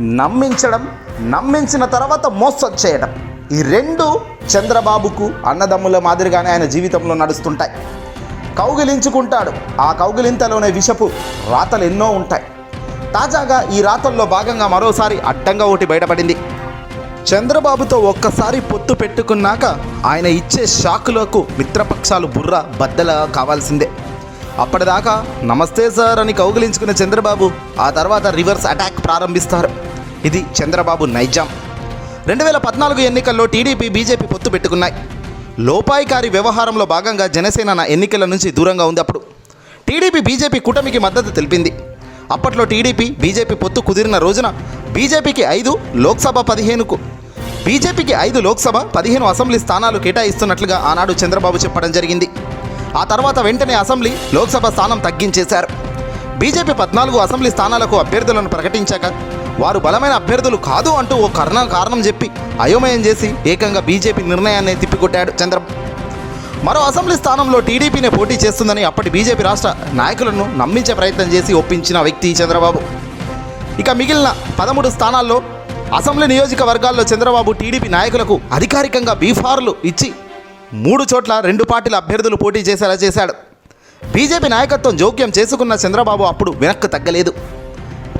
నమ్మించడం నమ్మించిన తర్వాత మోసం చేయడం. ఈ రెండు చంద్రబాబుకు అన్నదమ్ముల మాదిరిగానే ఆయన జీవితంలో నడుస్తుంటాయి. కౌగిలించుకుంటాడు. ఆ కౌగిలింతలోనే విషపు రాతలు ఎన్నో ఉంటాయి. తాజాగా ఈ రాతల్లో భాగంగా మరోసారి అడ్డంగా ఒకటి బయటపడింది. చంద్రబాబుతో ఒక్కసారి పొత్తు పెట్టుకున్నాక ఆయన ఇచ్చే షాకులకు మిత్రపక్షాలు బుర్ర బద్దల కావాల్సిందే. అప్పటిదాకా నమస్తే సార్ అని కౌగిలించుకున్న చంద్రబాబు ఆ తర్వాత రివర్స్ అటాక్ ప్రారంభిస్తారు. ఇది చంద్రబాబు నైజాం. రెండు వేల పద్నాలుగు ఎన్నికల్లో టీడీపీ బీజేపీ పొత్తు పెట్టుకున్నాయి. లోపాయికారి వ్యవహారంలో భాగంగా జనసేన నా ఎన్నికల నుంచి దూరంగా ఉంది అప్పుడు. టీడీపీ బీజేపీ కూటమికి మద్దతు తెలిపింది. అప్పట్లో టీడీపీ బీజేపీ పొత్తు కుదిరిన రోజున బీజేపీకి ఐదు లోక్సభ పదిహేనుకు. బీజేపీకి ఐదు లోక్సభ పదిహేను అసెంబ్లీ స్థానాలు కేటాయిస్తున్నట్లుగా ఆనాడు చంద్రబాబు చెప్పడం జరిగింది. ఆ తర్వాత వెంటనే అసెంబ్లీ లోక్సభ స్థానం తగ్గించేశారు. బీజేపీ పద్నాలుగు అసెంబ్లీ స్థానాలకు అభ్యర్థులను ప్రకటించాక వారు బలమైన అభ్యర్థులు కాదు అంటూ ఓ కర్ణ కారణం చెప్పి అయోమయం చేసి ఏకంగా బీజేపీ నిర్ణయాన్ని తిప్పికొట్టాడు చంద్రబాబు మరో అసెంబ్లీ స్థానంలో టీడీపీనే పోటీ చేస్తుందని అప్పటి బీజేపీ రాష్ట్ర నాయకులను నమ్మించే ప్రయత్నం చేసి ఒప్పించిన వ్యక్తి చంద్రబాబు. ఇక మిగిలిన పదమూడు స్థానాల్లో అసెంబ్లీ నియోజకవర్గాల్లో చంద్రబాబు టీడీపీ నాయకులకు అధికారికంగా బీఫార్లు ఇచ్చి మూడు చోట్ల రెండు పార్టీల అభ్యర్థులు పోటీ చేసేలా చేశాడు. బీజేపీ నాయకత్వం జోక్యం చేసుకున్న చంద్రబాబు అప్పుడు వెనక్కు తగ్గలేదు.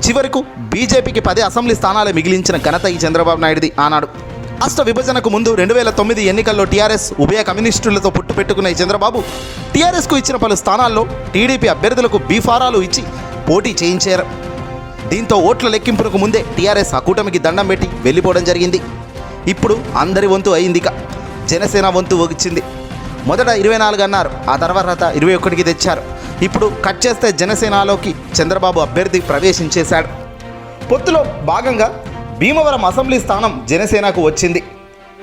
చివరకు బీజేపీకి పది అసెంబ్లీ స్థానాలు మిగిలించిన ఘనత ఈ చంద్రబాబు నాయుడుది ఆనాడు. రాష్ట్ర విభజనకు ముందు రెండు వేల తొమ్మిది ఎన్నికల్లో టీఆర్ఎస్ ఉభయ కమ్యూనిస్టులతో పుట్టు పెట్టుకున్న ఈ చంద్రబాబు టీఆర్ఎస్కు ఇచ్చిన పలు స్థానాల్లో టీడీపీ అభ్యర్థులకు బీఫారాలు ఇచ్చి పోటీ చేయించారు. దీంతో ఓట్ల లెక్కింపునకు ముందే టీఆర్ఎస్ ఆ కూటమికి దండం పెట్టి వెళ్ళిపోవడం జరిగింది. ఇప్పుడు అందరి వంతు అయింది ఇక జనసేన వంతు వచ్చింది. మొదట ఇరవై నాలుగు అన్నారు ఆ తర్వాత ఇరవై ఒకటికి తెచ్చారు. ఇప్పుడు కట్ చేస్తే జనసేనలోకి చంద్రబాబు అభ్యర్థి ప్రవేశించేశాడు. పొత్తులో భాగంగా భీమవరం అసెంబ్లీ స్థానం జనసేనకు వచ్చింది.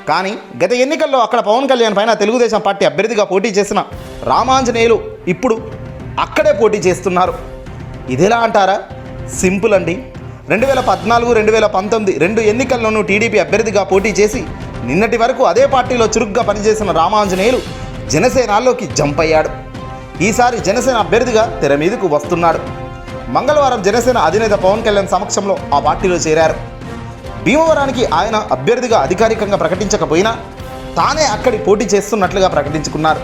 కానీ గత ఎన్నికల్లో అక్కడ పవన్ కళ్యాణ్ పైన తెలుగుదేశం పార్టీ అభ్యర్థిగా పోటీ చేసిన రామాంజనేయులు ఇప్పుడు అక్కడే పోటీ చేస్తున్నారు. ఇదెలా అంటారా? సింపుల్ అండి. రెండు వేల పద్నాలుగు రెండు వేల పంతొమ్మిది రెండు ఎన్నికల్లోనూ టీడీపీ అభ్యర్థిగా పోటీ చేసి నిన్నటి వరకు అదే పార్టీలో చురుగ్గా పనిచేసిన రామాంజనేయులు జనసేనలోకి జంప్ అయ్యాడు. ఈసారి జనసేన అభ్యర్థిగా తెర మీదకు వస్తున్నాడు. మంగళవారం జనసేన అధినేత పవన్ కళ్యాణ్ సమక్షంలో ఆ పార్టీలో చేరారు. భీమవరానికి ఆయన అభ్యర్థిగా అధికారికంగా ప్రకటించకపోయినా తానే అక్కడి పోటీ చేస్తున్నట్లుగా ప్రకటించుకున్నారు.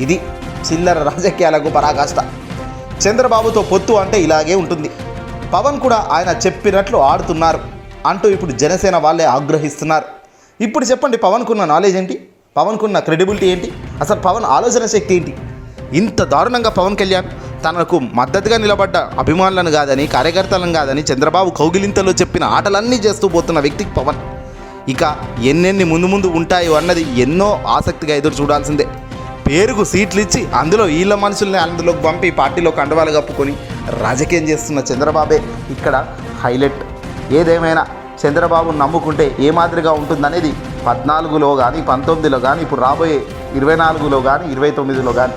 ఇది చిల్లర రాజకీయాలకు పరాకాష్ట. చంద్రబాబుతో పొత్తు అంటే ఇలాగే ఉంటుంది. పవన్ కూడా ఆయన చెప్పినట్లు ఆడుతున్నారు. అంటూ ఇప్పుడు జనసేన వాళ్ళే ఆగ్రహిస్తున్నారు. ఇప్పుడు చెప్పండి పవన్కున్న నాలెడ్జ్ ఏంటి? పవన్కున్న క్రెడిబిలిటీ ఏంటి? అసలు పవన్ ఆలోచన శక్తి ఏంటి? ఇంత దారుణంగా పవన్ కళ్యాణ్ తనకు మద్దతుగా నిలబడ్డ అభిమానులను కాదని కార్యకర్తలను కాదని చంద్రబాబు కౌగిలింతలో చెప్పిన ఆటలన్నీ చేస్తూ పోతున్న వ్యక్తికి పవన్. ఇక ఎన్నెన్ని ముందు ముందు ఉంటాయో అన్నది ఎన్నో ఆసక్తిగా ఎదురు చూడాల్సిందే. పేరుకు సీట్లు ఇచ్చి అందులో వీళ్ళ మనుషుల్ని అందులోకి పంపి పార్టీలో కండవాలు కప్పుకొని రాజకీయం చేస్తున్న చంద్రబాబే ఇక్కడ హైలైట్. ఏదేమైనా చంద్రబాబు నమ్ముకుంటే ఏ మాదిరిగా ఉంటుందనేది పద్నాలుగులో కానీ పంతొమ్మిదిలో కానీ ఇప్పుడు రాబోయే ఇరవై నాలుగులో కానీ ఇరవై తొమ్మిదిలో కానీ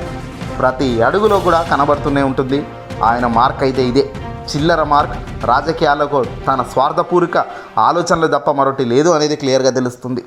ప్రతి అడుగులో కూడా కనబడుతూనే ఉంటుంది. ఆయన మార్క్ అయితే ఇదే. చిల్లర మార్క్. రాజకీయాలకు తన స్వార్థపూరిక ఆలోచనలు తప్ప మరొకటి లేదు అనేది క్లియర్గా తెలుస్తుంది.